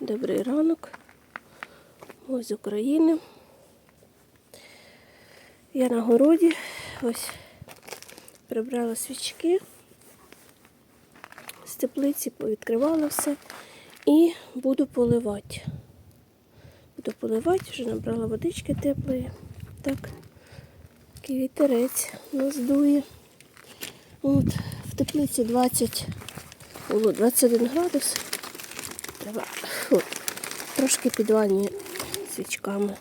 Добрий ранок. Ми з України. Я на городі. Ось прибрала свічки. З теплиці повідкривала все. І буду поливати. Буду поливати, вже набрала водички теплої. Так, такий вітерець нас дує. От, в теплиці 20, було 21 градус. Треба трошки підвальні свічками.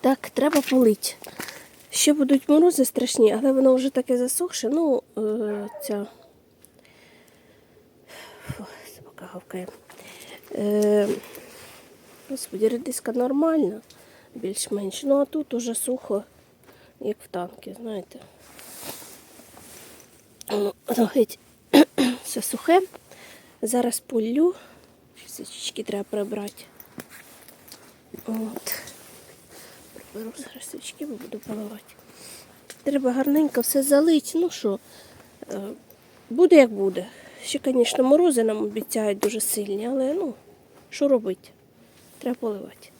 Так, треба полити. Ще будуть морози страшні, але воно вже таке засохше. Ну, е, ця собака гавкає. Е, господи, редиска нормальна, більш-менш. Ну а тут уже сухо, як в танки, знаєте. Воно воно геть все сухе. Зараз полю. Свічки треба прибрати. От. Приберу зараз свічки, бо буду поливати. Треба гарненько все залити. Ну що, е, буде як буде. Ще, звісно, морози нам обіцяють дуже сильні, але ну, що робити? Треба поливати.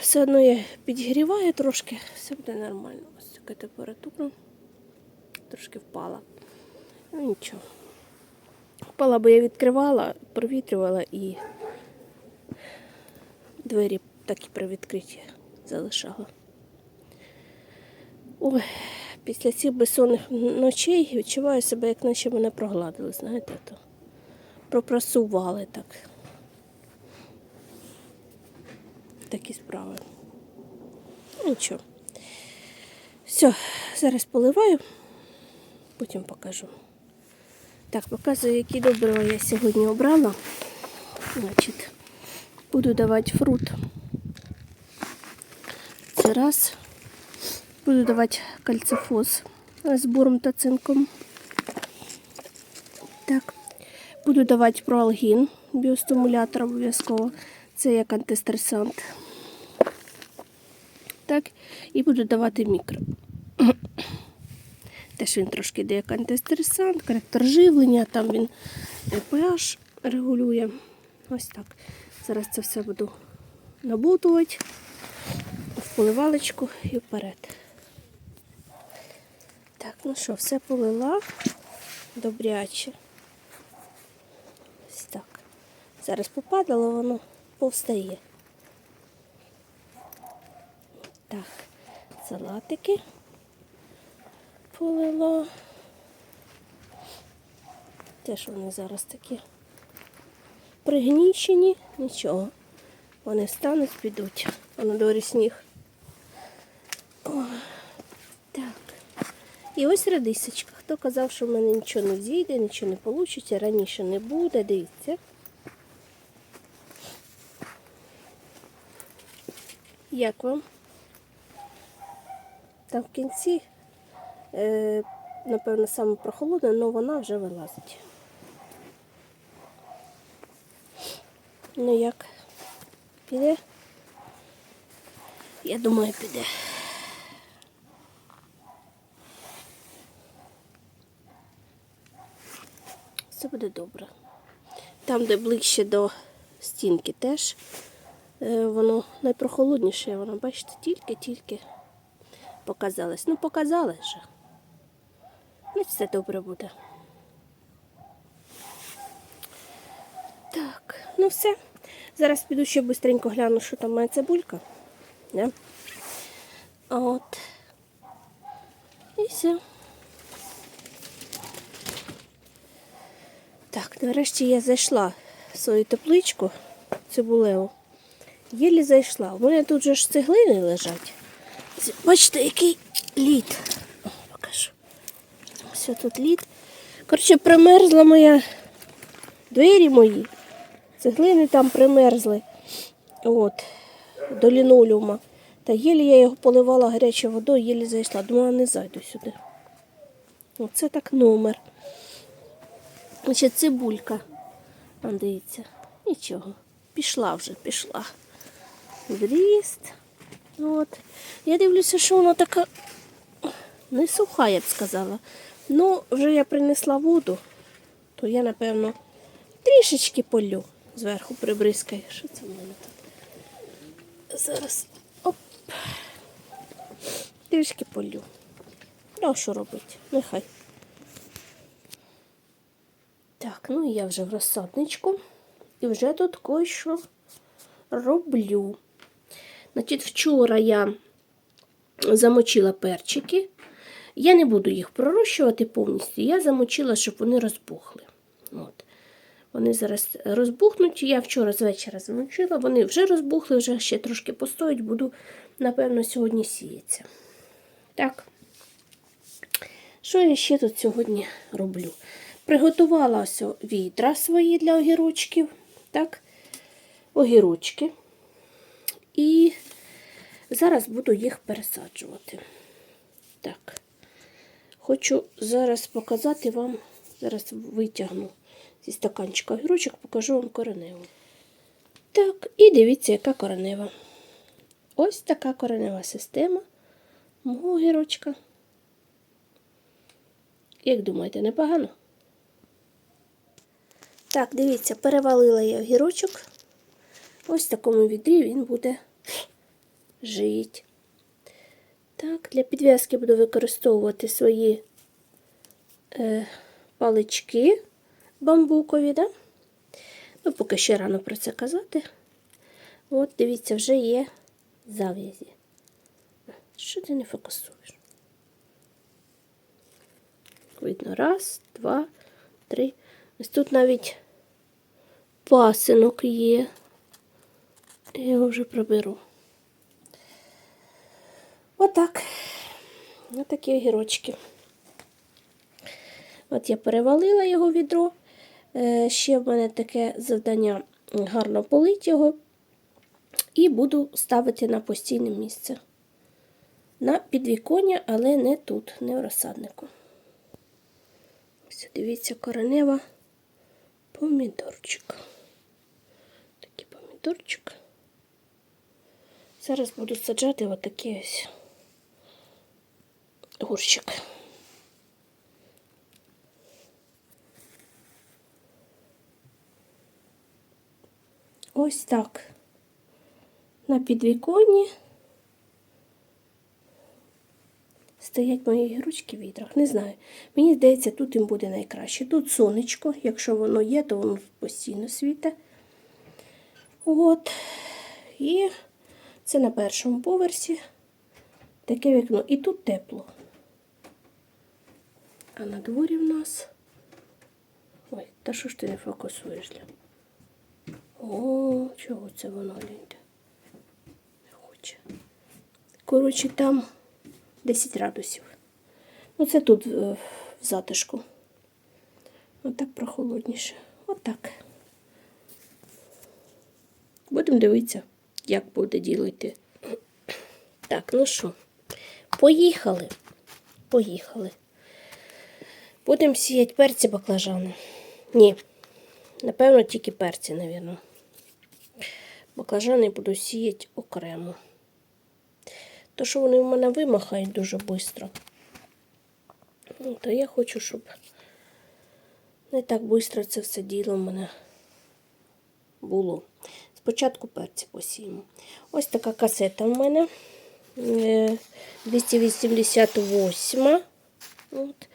Все одно я підігріваю трошки, все буде нормально. Ось така температура. Трошки впала. Ну нічого. Впала, бо я відкривала, провітрювала і двері так і привідкриті залишала. Ой, після цих безсонних ночей відчуваю себе, як наче мене прогладили, знаєте, то пропрасували так. Такі справи. Ну, Нічого. Все, зараз поливаю, потім покажу. Так, показую, які добрива я сьогодні обрала. Значить, буду давати фрут. Це раз. Буду давати кальцифоз з буром та цинком. Так. Буду давати проалгін, біостимулятор обов'язково. Це як антистресант. Так. І буду давати мікро. Теж він трошки як антистресант, коректор живлення, там він pH регулює. Ось так. Зараз це все буду набутувати в поливалочку і вперед. Так, ну що, все полила добряче. Ось так. Зараз попадало, воно повстає. Так, салатики полила. Теж вони зараз такі пригнічені, нічого. Вони встануть, підуть. А на дворі сніг. О, так. І ось радисочка. Хто казав, що в мене нічого не зійде, нічого не вийде, раніше не буде, дивіться. Як вам? Там в кінці, напевно, саме прохолодна, але вона вже вилазить. Ну як? Піде? Я думаю, піде. Все буде добре. Там, де ближче до стінки, теж е, воно найпрохолодніше, воно, бачите, тільки-тільки показалось. Ну, показалось же. Ну, все добре буде. Так, ну все. Зараз піду ще швидко гляну, що там моя цибулька. Да? От. І все. Так, нарешті я зайшла в свою тепличку цибулеву. Єлі зайшла. У мене тут же ж цеглини лежать. Бачите, який лід. Ось тут лід. Коротше, примерзла моя двері мої. Цеглини там примерзли. От, до лінолеума. Та єлі я його поливала гарячою водою, єлі зайшла. Думала, не зайду сюди. Оце так номер. Значить, цибулька. А, дивіться, нічого. Пішла вже, пішла. Дріст. От. Я дивлюся, що вона така не суха, я б сказала. Ну, вже я принесла воду, то я, напевно, Трішечки полю зверху прибризкаю. Що це в мене тут? Зараз. Оп. Трішки полю. Ну, що робити? Нехай. Так, ну і я вже в розсадничку. І вже тут кое-що роблю. Значить, вчора я замочила перчики. Я не буду їх пророщувати повністю. Я замочила, щоб вони розбухли. От. Вони зараз розбухнуть. Я вчора з вечора замочила, вони вже розбухли, вже ще трошки постоять, буду, напевно, сьогодні сіятися. Так. Що я ще тут сьогодні роблю? Приготувала ось відра свої для огірочків. Так, огірочки. І зараз буду їх пересаджувати. Так. Хочу зараз показати вам, зараз витягну зі стаканчика огірочок, покажу вам кореневу. Так, і дивіться, яка коренева. Ось така коренева система мого огірочка. Як думаєте, непогано? Так, дивіться, перевалила я огірочок. Ось в такому відрі він буде жити. Так, для підв'язки буду використовувати свої е, палички бамбукові, да? Ну, поки ще рано про це казати. От, дивіться, вже є зав'язі. Що ти не фокусуєш? Видно, раз, два, три. Ось тут навіть пасинок є. Я його вже проберу. Отак. Отакі огірочки. От я перевалила його відро. Е, Ще в мене таке завдання гарно полить його. І буду ставити на постійне місце. На підвіконня, але не тут, не в розсаднику. Ось дивіться, коренева помідорчик. Такий помідорчик. Зараз буду саджати отакий ось горщик. Ось так. На підвіконні стоять мої гірочки в відрах. Не знаю. Мені здається, тут їм буде найкраще. Тут сонечко, якщо воно є, то воно постійно світе. От. І це на першому поверсі таке вікно. І тут тепло. А на дворі в нас. Ой, та що ж ти не фокусуєш? О, чого це воно гляньте? Не хоче. Коротше, там 10 градусів. Ну, це тут е, в затишку. Отак прохолодніше. Отак. Будемо дивитися, як буде діло йти. Так, ну що, поїхали. Поїхали. Будемо сіяти перці баклажани. Ні, напевно, тільки перці, напевно. Баклажани буду сіяти окремо. То, що вони в мене вимахають дуже швидко. Ну, то я хочу, щоб не так швидко це все діло в мене було. Спочатку перці посіємо. Ось така касета в мене. Е, 288. От.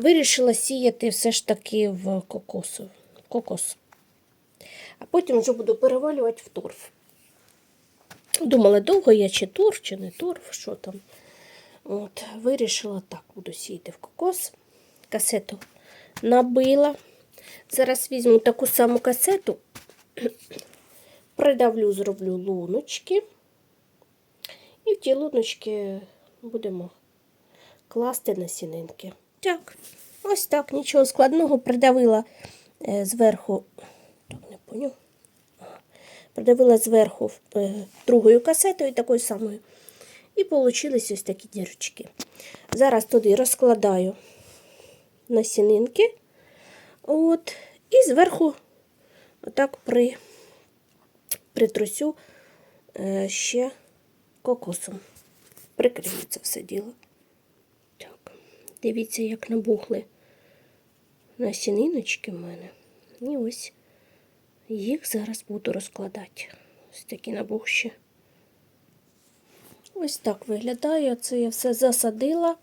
Вирішила сіяти все ж таки в кокосу. кокос. А потім вже буду перевалювати в торф. Думала, довго я чи торф, чи не торф, що там. От, Вирішила так, буду сіяти в кокос. Касету набила. Зараз візьму таку саму касету, придавлю, зроблю луночки. І в ті луночки будемо класти насінинки. Так, ось так, нічого складного. Придавила е, зверху, так не поняв. Придавила зверху е, другою касетою, такою самою. І получились ось такі дірочки. Зараз туди розкладаю насінинки. От, і зверху отак при, притрусю е, ще кокосом. Прикрию це все діло. Дивіться, як набухли насіниночки в мене. І ось їх зараз буду розкладати. Ось такі набухші. Ось так виглядає. Це я все засадила,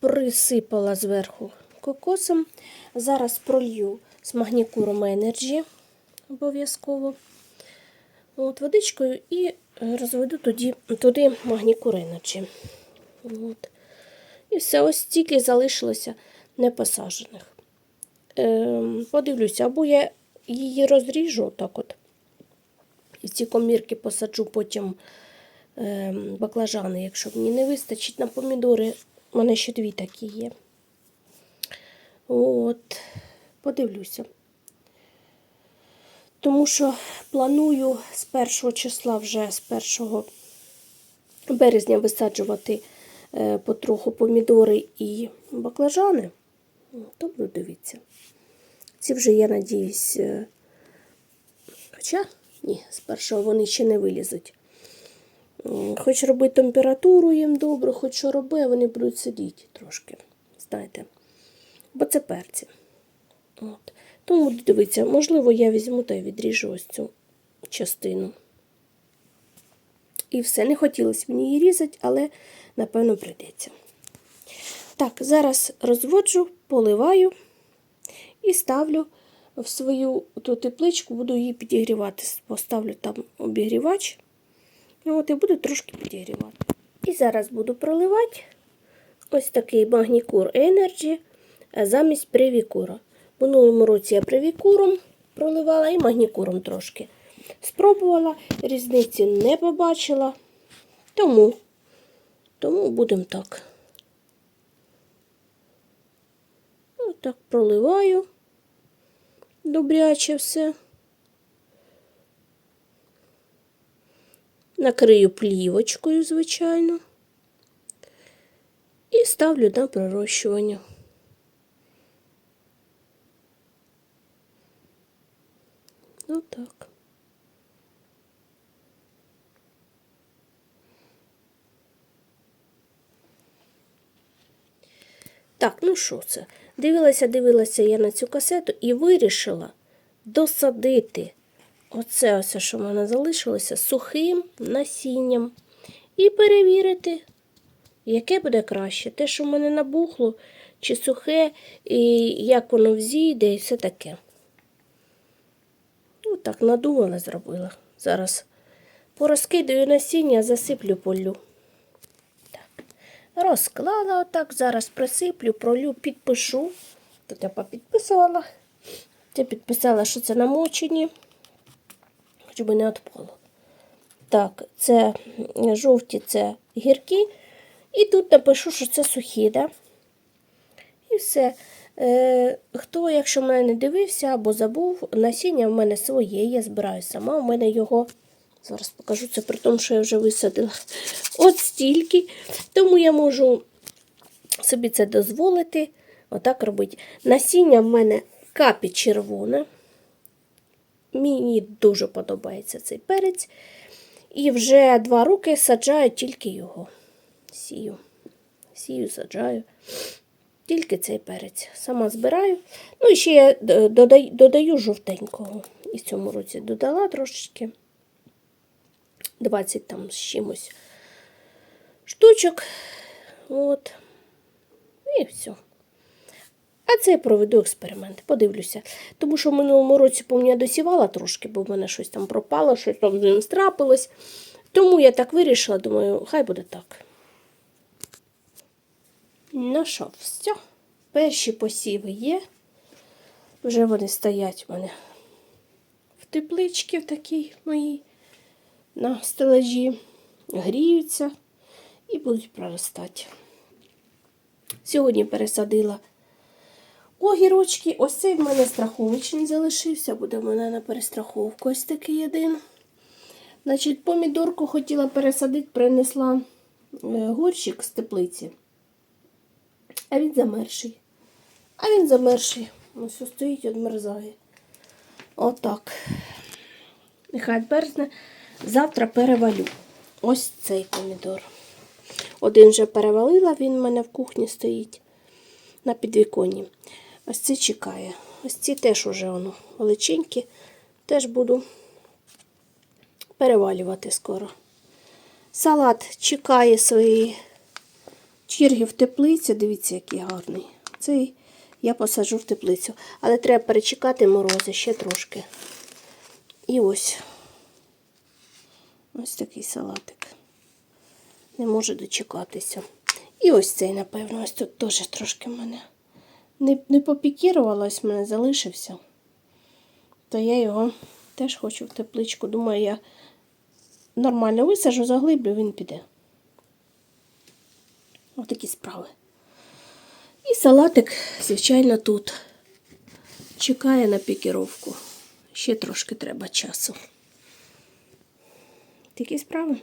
присипала зверху кокосом. Зараз пролью з магнікуром Energy обов'язково. От, водичкою і розведу тоді, туди магнікур. От. І все, ось стільки залишилося непосаджених. Ем, подивлюся, або я її розріжу так от. І в ці комірки посаджу потім ем, баклажани, якщо мені не вистачить на помідори. У мене ще дві такі є. От, подивлюся. Тому що планую з першого числа вже з 1 березня висаджувати потроху помідори і баклажани. То буду дивитися. Ці вже, я надіюсь, е, хоча ні, з першого вони ще не вилізуть. Хоч робити температуру їм добре, хоч що роби, вони будуть сидіти трошки. Знаєте. Бо це перці. От. Тому буду дивитися, можливо, я візьму та відріжу ось цю частину. І все, не хотілося мені її різати, але напевно прийдеться. Так, зараз розводжу, поливаю і ставлю в свою ту тепличку, буду її підігрівати. Поставлю там обігрівач. Ну, От і буду трошки підігрівати. І зараз буду проливати ось такий магнікур Energy е, замість привікура. Минулому році я привікуром проливала і магнікуром трошки. Спробувала, різниці не побачила. Тому, тому будемо так. Отак проливаю добряче все. Накрию плівочкою, звичайно. І ставлю на пророщування. Отак. Так, ну що це? Дивилася, дивилася я на цю касету і вирішила досадити оце ось, що в мене залишилося, сухим насінням. І перевірити, яке буде краще. Те, що в мене набухло, чи сухе, і як воно взійде, і все таке. Отак надумала, зробила. Зараз порозкидаю насіння, засиплю полю. Розклала отак, зараз присиплю, пролю, підпишу. Тут я попідписувала. Я підписала, що це намочені, щоб не відпало. Так, це жовті, це гіркі. І тут напишу, що це сухі, да? І все. Е, хто, якщо мене не дивився або забув, насіння в мене своє, я збираю сама. У мене його, зараз покажу це при тому, що я вже висадила от стільки. Тому я можу собі це дозволити. Отак робити. Насіння в мене капі червоне. Мені дуже подобається цей перець. І вже два роки саджаю тільки його. Сію. Сію, саджаю. Тільки цей перець. Сама збираю. Ну, і ще я додаю, додаю жовтенького. І в цьому році додала трошечки. 20 там з чимось штучок. От. І все. А це я проведу експеримент, подивлюся. Тому що в минулому році, помню, я досівала трошки, бо в мене щось там пропало, щось там з ним страпилось. Тому я так вирішила, думаю, хай буде так. Ну що, все. Перші посіви є. Вже вони стоять в мене в тепличці в такій моїй на стелажі, гріються і будуть проростати. Сьогодні пересадила огірочки. Ось цей в мене страховичний залишився, буде в мене на перестраховку ось такий один. Значить, помідорку хотіла пересадити, принесла е, горщик з теплиці. А він замерший. А він замерший. Ось стоїть, відмерзає. Отак. Нехай березне. Завтра перевалю. Ось цей помідор. Один вже перевалила, він в мене в кухні стоїть на підвіконні. Ось це чекає. Ось ці теж уже воно величенькі. Теж буду перевалювати скоро. Салат чекає своєї черги в теплиці. Дивіться, який гарний. Цей я посаджу в теплицю. Але треба перечекати морози ще трошки. І ось. Ось такий салатик. Не може дочекатися. І ось цей, напевно, ось тут теж трошки мене. Не, не попікірувалось, мене залишився. То я його теж хочу в тепличку. Думаю, я нормально висажу, заглиблю, він піде. Ось такі справи. І салатик, звичайно, тут. Чекає на пікіровку. Ще трошки треба часу. Такі справи.